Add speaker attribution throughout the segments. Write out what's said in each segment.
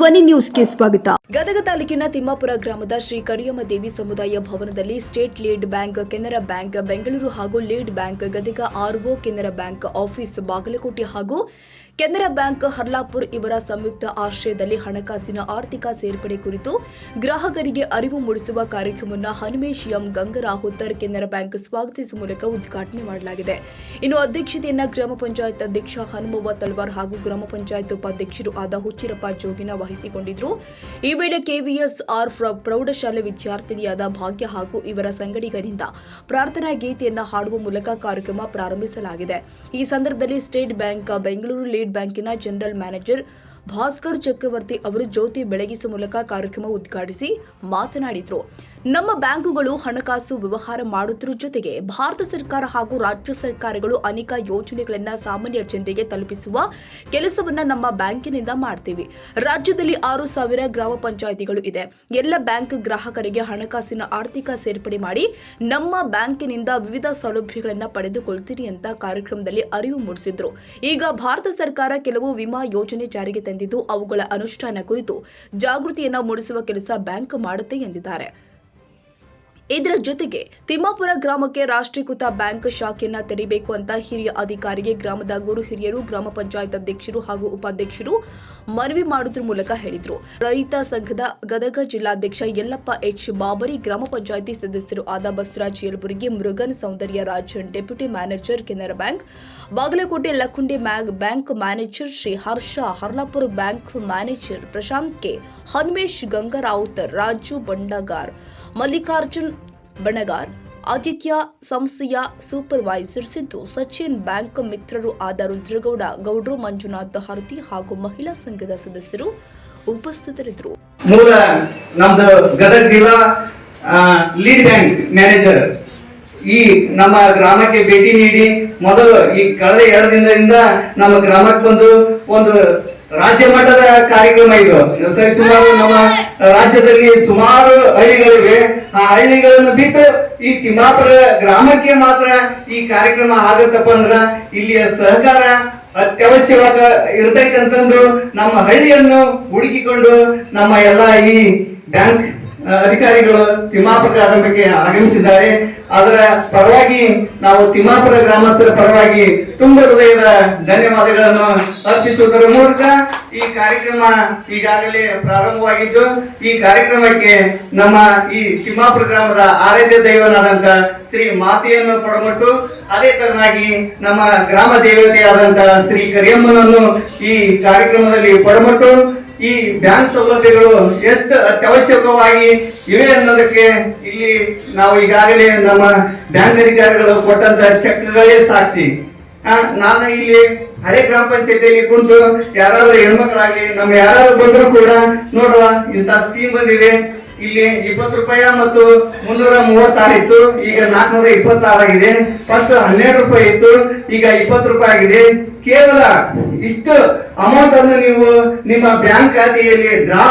Speaker 1: ಧ್ವನಿ ನ್ಯೂಸ್ಗೆ ಸ್ವಾಗತ.
Speaker 2: ಗದಗ ತಾಲೂಕಿನ ತಿಮ್ಮಾಪುರ ಗ್ರಾಮದ ಶ್ರೀ ಕರಿಯಮ್ಮ ದೇವಿ ಸಮುದಾಯ ಭವನದಲ್ಲಿ state lead bank, Canara bank, Bengaluru ಹಾಗೂ lead bank, Gadag RO Canara bank office, Bagalkote ಹಾಗೂ ಕೆನರಾ ಬ್ಯಾಂಕ್ ಹರ್ಲಾಪುರ್ ಇವರ ಸಂಯುಕ್ತ ಆಶ್ರಯದಲ್ಲಿ ಹಣಕಾಸಿನ ಆರ್ಥಿಕ ಸೇರ್ಪಡೆ ಕುರಿತು ಗ್ರಾಹಕರಿಗೆ ಅರಿವು ಮೂಡಿಸುವ ಕಾರ್ಯಕ್ರಮವನ್ನು ಹನುಮೇಶ್ ಎಂ ಗಂಗರಾಹುತ್ತರ್ ಕೆನರಾ ಬ್ಯಾಂಕ್ ಸ್ವಾಗತಿಸುವ ಮೂಲಕ ಉದ್ಘಾಟನೆ ಮಾಡಲಾಗಿದೆ. ಇನ್ನು ಅಧ್ಯಕ್ಷತೆಯನ್ನು ಗ್ರಾಮ ಪಂಚಾಯತ್ ಅಧ್ಯಕ್ಷ ಹನುಮವ್ವ ತಳವಾರ್ ಹಾಗೂ ಗ್ರಾಮ ಪಂಚಾಯತ್ ಉಪಾಧ್ಯಕ್ಷರು ಆದ ಹುಚ್ಚಿರಪ್ಪ ಜೋಗಿನ ವಹಿಸಿಕೊಂಡಿದ್ರು. ಈ ವೇಳೆ ಕೆವಿಎಸ್ ಆರ್ ಪ್ರ- ಪ್ರೌಢಶಾಲೆ ವಿದ್ಯಾರ್ಥಿನಿಯಾದ ಭಾಗ್ಯ ಹಾಗೂ ಇವರ ಸಂಗಡಿಗರಿಂದ ಪ್ರಾರ್ಥನಾ ಗೀತೆಯನ್ನು ಹಾಡುವ ಮೂಲಕ ಕಾರ್ಯಕ್ರಮ ಪ್ರಾರಂಭಿಸಲಾಗಿದೆ. ಈ ಸಂದರ್ಭದಲ್ಲಿ ಸ್ಟೇಟ್ ಬ್ಯಾಂಕ್, ಬೆಂಗಳೂರು ಲೀಡ್ ಬ್ಯಾಂಕಿನ ಜನರಲ್ ಮ್ಯಾನೇಜರ್ ಭಾಸ್ಕರ್ ಚಕ್ರವರ್ತಿ ಅವರು ಜ್ಯೋತಿ ಬೆಳಗಿಸುವ ಮೂಲಕ ಕಾರ್ಯಕ್ರಮ ಉದ್ಘಾಟಿಸಿ ಮಾತನಾಡಿದರು. ನಮ್ಮ ಬ್ಯಾಂಕುಗಳು ಹಣಕಾಸು ವ್ಯವಹಾರ ಮಾಡುವುದರ ಜೊತೆಗೆ ಭಾರತ ಸರ್ಕಾರ ಹಾಗೂ ರಾಜ್ಯ ಸರ್ಕಾರಗಳು ಅನೇಕ ಯೋಜನೆಗಳನ್ನ ಸಾಮಾನ್ಯ ಜನರಿಗೆ ತಲುಪಿಸುವ ಕೆಲಸವನ್ನ ನಮ್ಮ ಬ್ಯಾಂಕಿನಿಂದ ಮಾಡ್ತೀವಿ. ರಾಜ್ಯದಲ್ಲಿ ಆರು ಸಾವಿರ ಗ್ರಾಮ ಪಂಚಾಯಿತಿಗಳು ಇದೆ. ಎಲ್ಲ ಬ್ಯಾಂಕ್ ಗ್ರಾಹಕರಿಗೆ ಹಣಕಾಸಿನ ಆರ್ಥಿಕ ಸೇರ್ಪಡೆ ಮಾಡಿ ನಮ್ಮ ಬ್ಯಾಂಕಿನಿಂದ ವಿವಿಧ ಸೌಲಭ್ಯಗಳನ್ನ ಪಡೆದುಕೊಳ್ತೀರಿ ಅಂತ ಕಾರ್ಯಕ್ರಮದಲ್ಲಿ ಅರಿವು ಮೂಡಿಸಿದ್ರು. ಈಗ ಭಾರತ ಸರ್ಕಾರ ಕೆಲವು ವಿಮಾ ಯೋಜನೆ ಜಾರಿಗೆ ತಂದಿದ್ದು ಅವುಗಳ ಅನುಷ್ಠಾನ ಕುರಿತು ಜಾಗೃತಿಯನ್ನು ಮೂಡಿಸುವ ಕೆಲಸ ಬ್ಯಾಂಕ್ ಮಾಡುತ್ತೆ ಎಂದಿದ್ದಾರೆ. ಇದರ ಜೊತೆಗೆ ತಿಮ್ಮಾಪುರ ಗ್ರಾಮಕ್ಕೆ ರಾಷ್ಟ್ರೀಕೃತ ಬ್ಯಾಂಕ್ ಶಾಖೆಯನ್ನ ತೆರೆಯಬೇಕು ಅಂತ ಹಿರಿಯ ಅಧಿಕಾರಿಗೆ ಗ್ರಾಮದ ಗುರು ಹಿರಿಯರು, ಗ್ರಾಮ ಪಂಚಾಯತ್ ಅಧ್ಯಕ್ಷರು ಹಾಗೂ ಉಪಾಧ್ಯಕ್ಷರು ಮನವಿ ಮಾಡುವುದರ ಮೂಲಕ ಹೇಳಿದ್ರು. ರೈತ ಸಂಘದ ಗದಗ ಜಿಲ್ಲಾಧ್ಯಕ್ಷ ಯಲ್ಲಪ್ಪ ಎಚ್ ಬಾಬರಿ, ಗ್ರಾಮ ಪಂಚಾಯಿತಿ ಸದಸ್ಯರು ಆದ Basavaraj Yalaburgi Mrugan Soundarya Rajan deputy manager Canara bank, Bagalkote Lakkundi bank manager Shri Harsha Harlapura bank manager Prashant K, Hanumesh Gangarautar, Raju Bandagar Mallikarjun Banagar ಆತಿಥ್ಯ ಸಂಸ್ಥೆಯ ಸೂಪರ್ವೈಸರ್ ಸಿದ್ದು ಸಚಿನ್ ಬ್ಯಾಂಕ್ ಮಿತ್ರರು ಆದ ರುದ್ರಗೌಡ ಗೌಡ್ರು ಮಂಜುನಾಥ್ ಹರತಿ ಹಾಗೂ ಮಹಿಳಾ ಸಂಘದ ಸದಸ್ಯರು ಉಪಸ್ಥಿತರಿದ್ದರು.
Speaker 3: ಮೂಲ ನಮ್ದು ಗದಗ ಜಿಲ್ಲಾ ಲೀಡ್ ಬ್ಯಾಂಕ್ ಮ್ಯಾನೇಜರ್ ಈ ನಮ್ಮ ಗ್ರಾಮಕ್ಕೆ ಭೇಟಿ ನೀಡಿ ಮೊದಲು ಈ ಕಳೆದ ಎರಡು ದಿನದಿಂದ ನಮ್ಮ ಗ್ರಾಮಕ್ಕೆ ಬಂದು ಒಂದು ರಾಜ್ಯ ಮಟ್ಟದ ಕಾರ್ಯಕ್ರಮ ಇದು. ಸರಿ ಸುಮಾರು ನಮ್ಮ ರಾಜ್ಯದಲ್ಲಿ ಸುಮಾರು ಹಳ್ಳಿಗಳಿವೆ. ಆ ಹಳ್ಳಿಗಳನ್ನು ಬಿಟ್ಟು ಈ ತಿಮ್ಮಾಪುರ ಗ್ರಾಮಕ್ಕೆ ಮಾತ್ರ ಈ ಕಾರ್ಯಕ್ರಮ ಆಗತ್ತಪ್ಪ ಅಂದ್ರ ಇಲ್ಲಿಯ ಸಹಕಾರ ಅತ್ಯವಶ್ಯವಾಗ ಇರ್ಬೇಕಂತಂದು ನಮ್ಮ ಹಳ್ಳಿಯನ್ನು ಹುಡುಕಿಕೊಂಡು ನಮ್ಮ ಎಲ್ಲ ಈ ಬ್ಯಾಂಕ್ ಅಧಿಕಾರಿಗಳು ತಿಮ್ಮಾಪುರ ಆರಂಭಕ್ಕೆ ಆಗಮಿಸಿದ್ದಾರೆ. ಅದರ ಪರವಾಗಿ ನಾವು ತಿಮ್ಮಾಪುರ ಗ್ರಾಮಸ್ಥರ ಪರವಾಗಿ ತುಂಬ ಹೃದಯದ ಧನ್ಯವಾದಗಳನ್ನು ಅರ್ಪಿಸುವುದರ ಮೂಲಕ ಈ ಕಾರ್ಯಕ್ರಮ ಈಗಾಗಲೇ ಪ್ರಾರಂಭವಾಗಿದ್ದು, ಈ ಕಾರ್ಯಕ್ರಮಕ್ಕೆ ನಮ್ಮ ಈ ತಿಮ್ಮಾಪುರ ಗ್ರಾಮದ ಆರಾಧ್ಯ ದೈವನಾದಂತ ಶ್ರೀ ಮಾತೆಯನ್ನು ಕೊಡಮಟ್ಟು, ಅದೇ ತರನಾಗಿ ನಮ್ಮ ಗ್ರಾಮ ದೇವತೆಯಾದಂತ ಶ್ರೀ ಕರಿಯಮ್ಮನನ್ನು ಈ ಕಾರ್ಯಕ್ರಮದಲ್ಲಿ ಪಡಮಟ್ಟು ಈ ಬ್ಯಾಂಕ್ ಸೌಲಭ್ಯಗಳು ಎಷ್ಟು ಅತ್ಯವಶ್ಯಕವಾಗಿ ಇವೆ ಅನ್ನೋದಕ್ಕೆ ಇಲ್ಲಿ ನಾವು ಈಗಾಗಲೇ ನಮ್ಮ ಬ್ಯಾಂಕ್ ಅಧಿಕಾರಿಗಳು ಕೊಟ್ಟಂತ ಚೆಕ್ಗಳೇ ಸಾಕ್ಷಿ. ನಾನು ಇಲ್ಲಿ ಹಳೆ ಗ್ರಾಮ ಪಂಚಾಯತಿಯಲ್ಲಿ ಕುಂತು ಯಾರಾದ್ರೂ ಹೆಣ್ಮಕ್ಳಾಗ್ಲಿ, ನಮ್ಮ ಯಾರಾದ್ರೂ ಬಂದ್ರು ಕೂಡ ನೋಡುವ ಇಂಥ ಸ್ಕೀಮ್ ಬಂದಿದೆ. ಇಲ್ಲಿ ಇಪ್ಪತ್ತು ರೂಪಾಯಿ ಮತ್ತು ಮುನ್ನೂರ ಮೂವತ್ತಾರು ಇತ್ತು, ಈಗ ನಾಲ್ಕುನೂರ ಇಪ್ಪತ್ತಾರು ಆಗಿದೆ ಫಸ್ಟ್ ಹನ್ನೆರಡು ರೂಪಾಯಿ ಇತ್ತು, ಈಗ ಇಪ್ಪತ್ತು ರೂಪಾಯಿ ಆಗಿದೆ. ಕೇವಲ ಇಷ್ಟು ಅಮೌಂಟ್ ಅನ್ನು ನೀವು ನಿಮ್ಮ ಬ್ಯಾಂಕ್ ಖಾತೆಯಲ್ಲಿ ಡ್ರಾ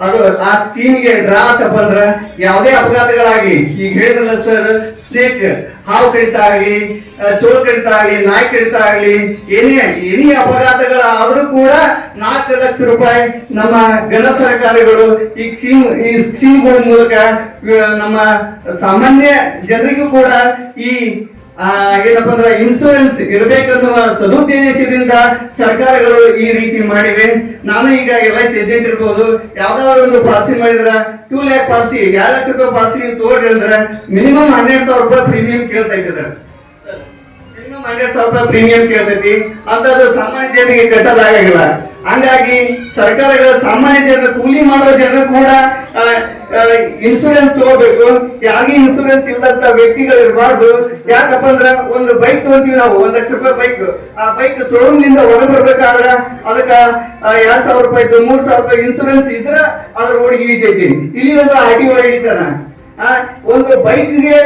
Speaker 3: ಅದು ಆ ಸ್ಕೀಮ್ಗೆ ಡ್ರಾ ಅಂತ ಬಂದ್ರೆ ಯಾವುದೇ ಅಪಘಾತಗಳಾಗಿ ಈಗ ಹೇಳಿದ್ರಲ್ಲ ಸರ್ ಸ್ನೇಕ್ ಹಾವು ಕಡಿತ ಆಗ್ಲಿ ಚೋಳು ಕಡಿತ ಆಗ್ಲಿ ನಾಯಿ ಕಡಿತ ಆಗ್ಲಿ ಏನೇ ಏನೇ ಅಪಘಾತಗಳಾದ್ರೂ ಕೂಡ ನಾಲ್ಕು ಲಕ್ಷ ರೂಪಾಯಿ ನಮ್ಮ ಘನ ಸರ್ಕಾರಗಳು ಈ ಸ್ಕೀಮ್ ಈ ಸ್ಕೀಮ್ಗಳ ಮೂಲಕ ನಮ್ಮ ಸಾಮಾನ್ಯ ಜನರಿಗೂ ಕೂಡ ಈ ಏನಪ್ಪಾ ಅಂದ್ರೆ ಇನ್ಸೂರೆನ್ಸ್ ಇರಬೇಕನ್ನುವ ಸದುದ್ದೇಶದಿಂದ ಸರ್ಕಾರಗಳು ಈ ರೀತಿ ಮಾಡಿವೆ. ನಾನು ಈಗ ಎಲ್ ಐ ಸಿ ಏಜೆಂಟ್ ಇರ್ಬೋದು, ಯಾವ್ದಾದ್ರು ಒಂದು ಪಾಲಿಸಿ ಮಾಡಿದ್ರ ಟೂ ಲ್ಯಾಕ್ ಪಾಲಿಸಿ, ಎರಡು ಲಕ್ಷ ರೂಪಾಯಿ ಪಾಲಿಸಿ ನೀವು ತಗೊಳ್ರಿ ಅಂದ್ರೆ ಮಿನಿಮಮ್ ಹನ್ನೆರಡು ಸಾವಿರ ರೂಪಾಯಿ ಪ್ರೀಮಿಯಂ ಕೇಳ್ತಾ ಇದ್ದಾರೆ ಮಿನಿಮಮ್ ಹನ್ನೆರಡು ಸಾವಿರ ರೂಪಾಯಿ ಪ್ರೀಮಿಯಂ ಕೇಳ್ತೈತಿ. ಅದು ಸಾಮಾನ್ಯ ಜನರಿಗೆ ಕಟ್ಟೋದಾಗಲ್ಲ ಹಂಗಾಗಿ ಸರ್ಕಾರಗಳ ಸಾಮಾನ್ಯ ಜನರು ಕೂಲಿ ಮಾಡೋ ಜನರು ಕೂಡ ಇನ್ಸೂರೆನ್ಸ್ ತಗೋಬೇಕು. ಯಾರಿಗೆ ಇನ್ಸೂರೆನ್ಸ್ ಇಲ್ಲದಂತ ವ್ಯಕ್ತಿಗಳು ಇರಬಾರ್ದು. ಯಾಕಪ್ಪ ಅಂದ್ರ ಒಂದು ಬೈಕ್ ತಗೊಂತೀವಿ ನಾವು, ಒಂದ್ ಲಕ್ಷ ರೂಪಾಯಿ ಬೈಕ್ ಆ ಬೈಕ್ ಶೋರೂಮ್ನಿಂದ ಹೊರಗೆ ಬರ್ಬೇಕಾದ್ರ ಅದಕ್ಕ ಎರಡ್ ಸಾವಿರ ರೂಪಾಯಿ ಮೂರ್ ಸಾವಿರ ರೂಪಾಯಿ ಇನ್ಸೂರೆನ್ಸ್ ಇದ್ರ ಅದ್ರ ಓಡಿಗೆ ಹಿಡಿತೈತಿ ಇಲ್ಲಿ ಒಂದು ಆರ್ ಟಿ ಹಿಡಿತಾನ ಒಂದು ಬೈಕ್ಗೆ